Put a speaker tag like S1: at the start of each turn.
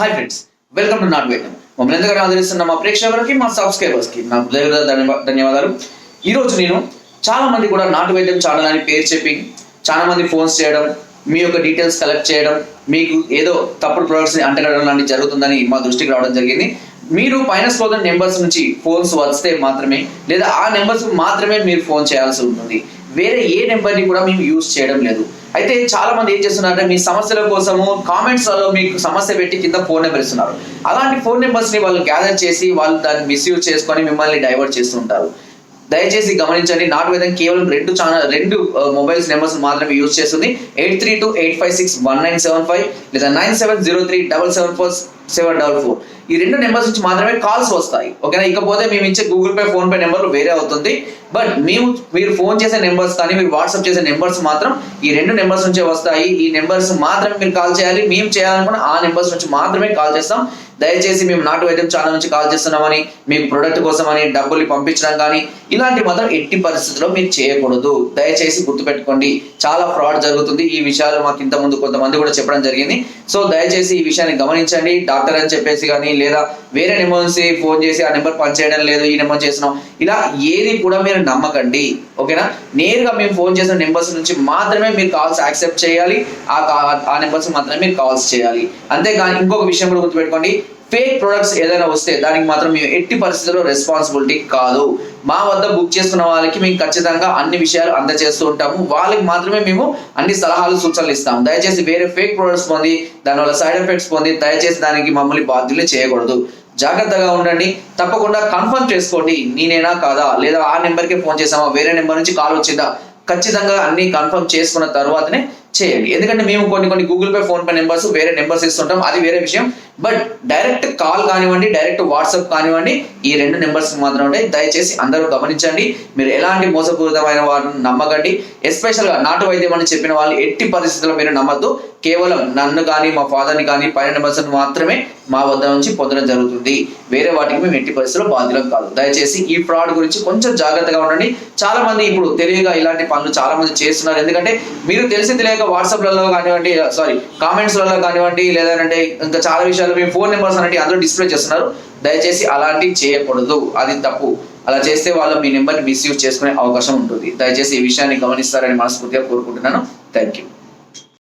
S1: Hi friends welcome to నాట్ వేటం మమ్మల్ని ఎంతగానో ఆదరిస్తున్న మా ప్రేక్షకులకి మా సబ్స్క్రైబర్స్కి నా హృదయపూర్వక ధన్యవా- ధన్యవాదాలు. ఈ రోజు నేను చాలా మంది కూడా నాటు వైద్యం ఛానల్ అని పేరు చెప్పి చాలా మంది ఫోన్స్ చేయడం మీ యొక్క డీటెయిల్స్ కలెక్ట్ చేయడం మీకు ఏదో తప్పుడు ప్రొడక్ట్స్ని అంటగడడం లాంటివి జరుగుతుందని మా దృష్టికి రావడం జరిగింది. మీరు పైన స్కోదర్ నెంబర్స్ నుంచి ఫోన్స్ వస్తే మాత్రమే లేదా ఆ నెంబర్స్ మాత్రమే మీరు ఫోన్ చేయాల్సి ఉంటుంది. వేరే ఏ నెంబర్ని కూడా మేము యూజ్ చేయడం లేదు. అయితే చాలా మంది ఏం చేస్తున్నారంటే మీ సమస్యల కోసము కామెంట్స్లలో మీకు సమస్య పెట్టి కింద ఫోన్ నెంబర్ ఇస్తున్నారు. అలాంటి ఫోన్ నెంబర్స్ని వాళ్ళు గ్యాదర్ చేసి వాళ్ళు దాన్ని మిస్యూజ్ చేసుకొని మిమ్మల్ని డైవర్ట్ చేస్తుంటారు దయచేసి గమనించండి నాటు వేదం కేవలం రెండు ఛానల్ రెండు మొబైల్స్ నెంబర్స్ మాత్రమే యూజ్ చేస్తుంది. Eight three two eight five six one nine seven five లేదా nine seven zero three double seven four seven double four ఈ రెండు నెంబర్స్ నుంచి మాత్రమే కాల్స్ వస్తాయి. ఓకేనా ఇకపోతే మేము ఇచ్చే Google Pay PhonePe number వేరే అవుతుంది. బట్ మేము మీరు ఫోన్ చేసే నెంబర్స్ కానీ మీరు వాట్సాప్ చేసే నెంబర్స్ మాత్రం ఈ రెండు నెంబర్స్ నుంచే వస్తాయి. ఈ నెంబర్స్ మాత్రమే మీరు కాల్ చేయాలి. మేము చేయాలనుకున్న ఆ నెంబర్స్ నుంచి మాత్రమే కాల్ చేస్తాం. దయచేసి మేము నాటు వైద్యం ఛానల్ నుంచి కాల్ చేస్తున్నామని మీకు ప్రొడక్ట్ కోసమని డబ్బులు పంపించడం కానీ ఇలాంటి మాత్రం ఎట్టి పరిస్థితుల్లో మీరు చేయకూడదు. దయచేసి గుర్తుపెట్టుకోండి. చాలా ఫ్రాడ్ జరుగుతుంది. ఈ విషయాలు మాకు ఇంత ముందు కొంతమంది కూడా చెప్పడం జరిగింది. సో దయచేసి ఈ విషయాన్ని గమనించండి. డాక్టర్ డాక్టర్ అని చెప్పేసి కానీ లేదా వేరే నెంబర్ నుంచి ఫోన్ చేసి ఆ నెంబర్ పనిచేయడం లేదు ఈ నెంబర్ చేసినాం ఇలా ఏది కూడా మీరు నమ్మకండి. ఓకేనా? నేరుగా మేము ఫోన్ చేసిన నెంబర్స్ నుంచి మాత్రమే మీరు కాల్స్ యాక్సెప్ట్ చేయాలి. ఆ ఆ నెంబర్స్ మాత్రమే మీరు కాల్స్ చేయాలి. అంతేగాని ఇంకొక విషయం కూడా గుర్తుపెట్టుకోండి. ఫేక్ ప్రొడక్ట్స్ ఏదైనా వస్తే దానికి మాత్రం మేము ఎట్టి పరిస్థితుల్లో రెస్పాన్సిబిలిటీ కాదు. మా వద్ద బుక్ చేసుకున్న వాళ్ళకి మేము ఖచ్చితంగా అన్ని విషయాలు అందజేస్తూ ఉంటాము. వాళ్ళకి మాత్రమే మేము అన్ని సలహాలు సూచనలు ఇస్తాము దయచేసి వేరే ఫేక్ ప్రొడక్ట్స్ పొంది దానివల్ల సైడ్ ఎఫెక్ట్స్ పొంది దయచేసి దానికి మమ్మల్ని బాధ్యులు చేయకూడదు. జాగ్రత్తగా ఉండండి. తప్పకుండా కన్ఫర్మ్ చేసుకోండి. నేనేనా కాదా? లేదా ఆ నెంబర్కే ఫోన్ చేసామా వేరే నెంబర్ నుంచి కాల్ వచ్చిందా? ఖచ్చితంగా అన్ని కన్ఫర్మ్ చేసుకున్న తర్వాతనే చేయండి. ఎందుకంటే మేము కొన్ని కొన్ని Google Pay PhonePe numbers వేరే నెంబర్స్ ఇస్తుంటాం. అది వేరే విషయం. బట్ డైరెక్ట్ కాల్ కానివ్వండి డైరెక్ట్ వాట్సాప్ కానివ్వండి ఈ రెండు నెంబర్స్ మాత్రం ఉంటాయి. దయచేసి అందరూ గమనించండి. మీరు ఎలాంటి మోసపూరితమైన వారిని నమ్మకండి. ఎస్పెషల్గా నాటు వైద్యం అని చెప్పిన వాళ్ళు ఎట్టి పరిస్థితుల్లో మీరు నమ్మద్దు. కేవలం నన్ను కానీ మా ఫాదర్ని కానీ పైన నెంబర్స్ మాత్రమే మా వద్ద నుంచి పొందడం జరుగుతుంది. వేరే వాటికి మేము ఎట్టి పరిస్థితుల్లో బాధ్యులం కాదు. దయచేసి ఈ ఫ్రాడ్ గురించి కొంచెం జాగ్రత్తగా ఉండండి. చాలా మంది ఇప్పుడు తెలివిగా ఇలాంటి పనులు చాలా మంది చేస్తున్నారు. ఎందుకంటే మీరు తెలిసి తెలియక ఇంకా వాట్సాప్లలో కానివ్వండి సారీ కామెంట్స్లలో కానివ్వండి లేదంటే ఇంకా చాలా విషయాలు మీ ఫోన్ నెంబర్స్ అనేవి అందరూ డిస్ప్లే చేస్తున్నారు. దయచేసి అలాంటివి చేయకూడదు. అది తప్పు. అలా చేస్తే వాళ్ళు మీ నెంబర్ని మిస్యూజ్ చేసుకునే అవకాశం ఉంటుంది. దయచేసి ఈ విషయాన్ని గమనిస్తారని మనస్ఫూర్తిగా కోరుకుంటున్నాను. Thank you